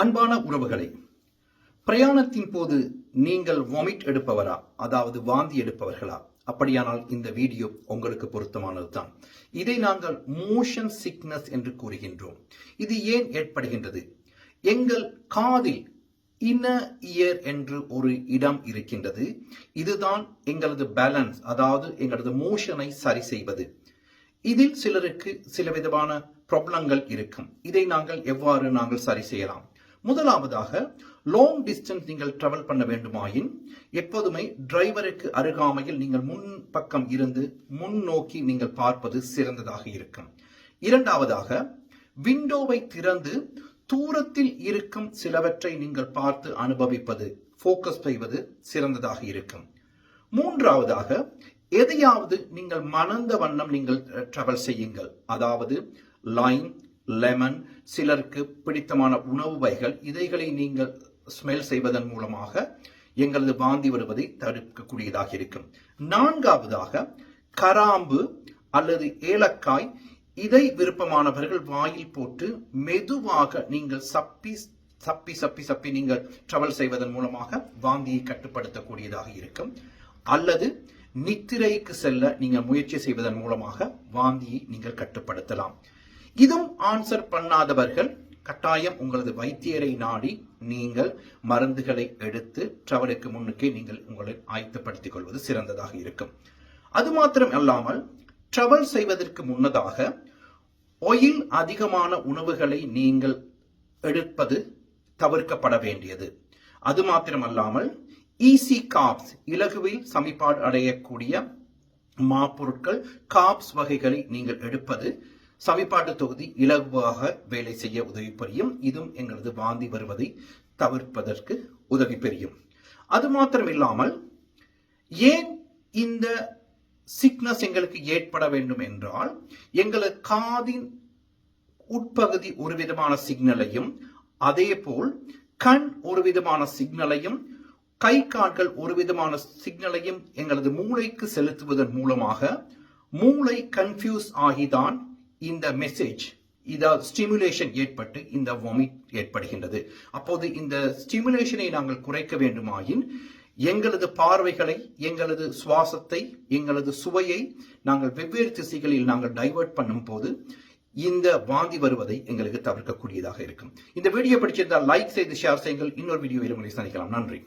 அன்பான உறவுகளை பிரயாணத்தின் போது நீங்கள் வாமிட் எடுப்பவரா? அதாவது வாந்தி எடுப்பவர்களா? அப்படியானால் இந்த வீடியோ உங்களுக்கு பொருத்தமானதுதான். இதை நாங்கள் மோஷன் சிக்னஸ் என்று கூறுகின்றோம். இது ஏன் ஏற்படுகின்றது? எங்கள் காதில் இன இயர் என்று ஒரு இடம் இருக்கின்றது. இதுதான் எங்களது பேலன்ஸ் அதாவது எங்களது மோஷனை சரி செய்வது. இதில் சிலருக்கு சில விதமான ப்ராப்ளங்கள் இருக்கும். இதை நாங்கள் எவ்வாறு நாங்கள் சரி செய்யலாம்? முதலாவதாக லாங் டிஸ்டன்ஸ் நீங்கள் டிராவல் பண்ண வேண்டுமாயின் எப்போதுமே டிரைவருக்கு அருகாமையில் நீங்கள் முன் பக்கம் இருந்து முன் நோக்கி நீங்கள் பார்ப்பது சிறந்ததாக இருக்கும். இரண்டாவதாக விண்டோவை திறந்து தூரத்தில் இருக்கும் சிலவற்றை நீங்கள் பார்த்து அனுபவிப்பது ஃபோக்கஸ் செய்வது சிறந்ததாக இருக்கும். மூன்றாவதாக எதையாவது நீங்கள் மணந்த வண்ணம் நீங்கள் டிராவல் செய்யுங்கள். அதாவது லைன் லெமன் சிலருக்கு பிடித்தமான உணவு வகைகள். இதைகளை நீங்கள் ஸ்மெல் செய்வதன் மூலமாக எங்களது வாந்தி வருவதை தடுக்கக்கூடியதாக இருக்கும். நான்காவதாக கராம்பு அல்லது ஏலக்காய் இதை விருப்பமானவர்கள் வாயில் போட்டு மெதுவாக நீங்கள் சப்பி சப்பி சப்பி சப்பி நீங்கள் ட்ரவல் செய்வதன் மூலமாக வாந்தியை கட்டுப்படுத்தக்கூடியதாக இருக்கும். அல்லது நித்திரைக்கு செல்ல நீங்கள் முயற்சி செய்வதன் மூலமாக வாந்தியை நீங்கள் கட்டுப்படுத்தலாம். இதுவும் ஆன்சர் பண்ணாதவர்கள் கட்டாயம் உங்களது வைத்தியரை நாடி நீங்கள் மருந்துகளை எடுத்து டிராவலுக்கு முன்னுக்கே நீங்கள் உங்களை ஆயத்தப்படுத்திக் கொள்வது சிறந்ததாக இருக்கும். அது மாத்திரம் அல்லாமல் டிராவல் செய்வதற்கு முன்னதாக ஒயில் அதிகமான உணவுகளை நீங்கள் எடுப்பது தவிர்க்கப்பட வேண்டியது. அது மாத்திரமல்லாமல் ஈசி காப்ஸ் இலகுவில் சமிப்பாடு அடையக்கூடிய மாப்பொருட்கள் காப்ஸ் வகைகளை நீங்கள் எடுப்பது சமிப்பாட்டு தொகுதி இலகுவாக வேலை செய்ய உதவி புரியும். இதுவும் எங்களது வாந்தி வருவதை தவிர்ப்பதற்கு உதவி பெரியும். அது மாத்திரம் இல்லாமல் ஏன் இந்த சிக்னஸ் எங்களுக்கு ஏற்பட வேண்டும் என்றால் எங்களது காதின் உட்பகுதி ஒரு விதமான சிக்னலையும் அதே போல் கண் ஒரு விதமான சிக்னலையும் கை கால்கள் ஒரு விதமான சிக்னலையும் எங்களது மூளைக்கு செலுத்துவதன் மூலமாக மூளை கன்ஃபியூஸ் ஆகிதான் இந்த மெசேஜ் இதாவது ஸ்டிமுலேஷன் ஏற்பட்டு இந்த வாமிட் ஏற்படுகின்றது. அப்போது இந்த ஸ்டிமுலேஷனை நாங்கள் குறைக்க வேண்டுமாயின் எங்களது பார்வைகளை எங்களது சுவாசத்தை எங்களது சுவையை நாங்கள் வெவ்வேறு திசைகளில் நாங்கள் டைவர்ட் பண்ணும் போது இந்த வாந்தி வருவதை எங்களுக்கு தவிர்க்கக்கூடியதாக இருக்கும். இந்த வீடியோ பிடிச்சிருந்தால் லைக் செய்து ஷேர் செய்யுங்கள். இன்னொரு வீடியோ உங்களை சந்திக்கலாம். நன்றி.